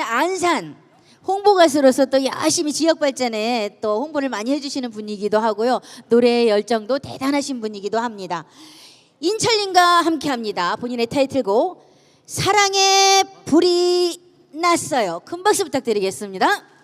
안산 홍보 가수로서 또 열심히 지역 발전에 또 홍보를 많이 해주시는 분이기도 하고요. 노래의 열정도 대단하신 분이기도 합니다. 인철님과 함께합니다. 본인의 타이틀곡 사랑의 불이 났어요. 큰 박수 부탁드리겠습니다.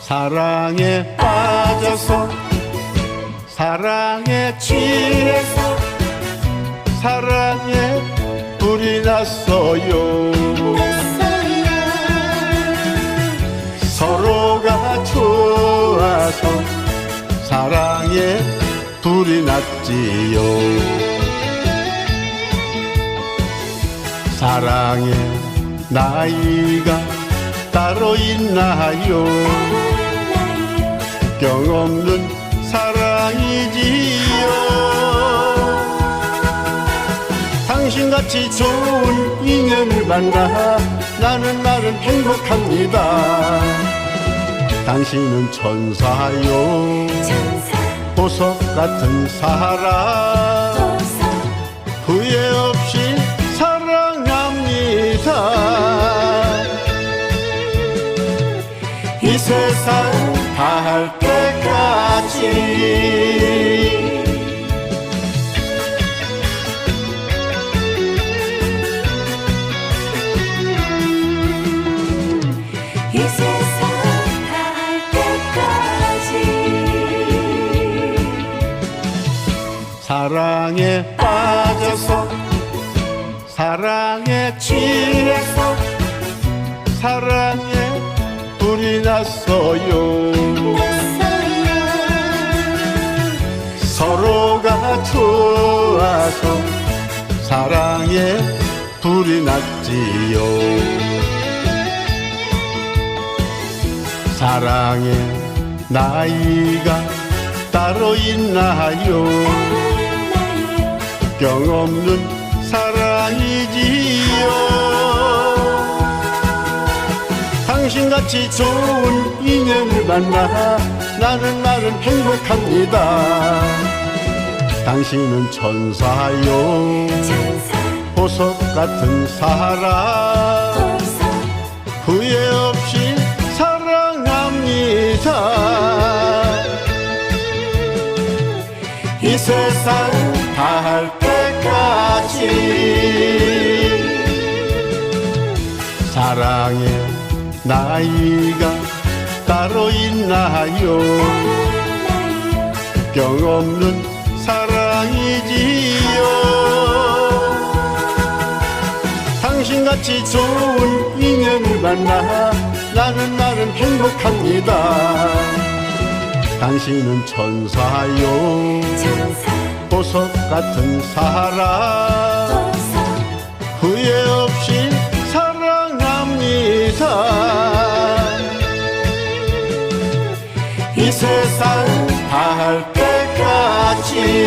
사랑에 빠져서 사랑에 취해서 사랑에 불이 났어요. 서로가 좋아서 사랑에 불이 났지요. 사랑에 나이가 따로 있나요? 경없는 사랑이지요. 당신같이 좋은 인연을 만나 나는 나는 행복합니다. 당신은 천사요. 천사. 보석 같은 사랑 후회 없이 사랑합니다 세상 닿을 때까지. 이 세상 갈 때까지. 사랑에 빠져서 사랑에 취해서 사랑에 불이 났어요. 서로가 좋아서 사랑에 불이 났지요. 사랑에 나이가 따로 있나요? 경 없는 사랑이지요 같이 좋은 인연을 만나 나는 나는 행복합니다. 당신은 천사요. 천사. 보석 같은 사랑 보석. 후회 없이 사랑합니다. 이 세상 닿을 때까지 사랑에 나이가 따로 있나요? 경 없는 사랑이지요. 당신같이 좋은 인연을 만나 나는 나는 행복합니다. 당신은 천사요. 천사. 보석 같은 사랑 후회 없이 사랑합니다 이 세상 닿을 때까지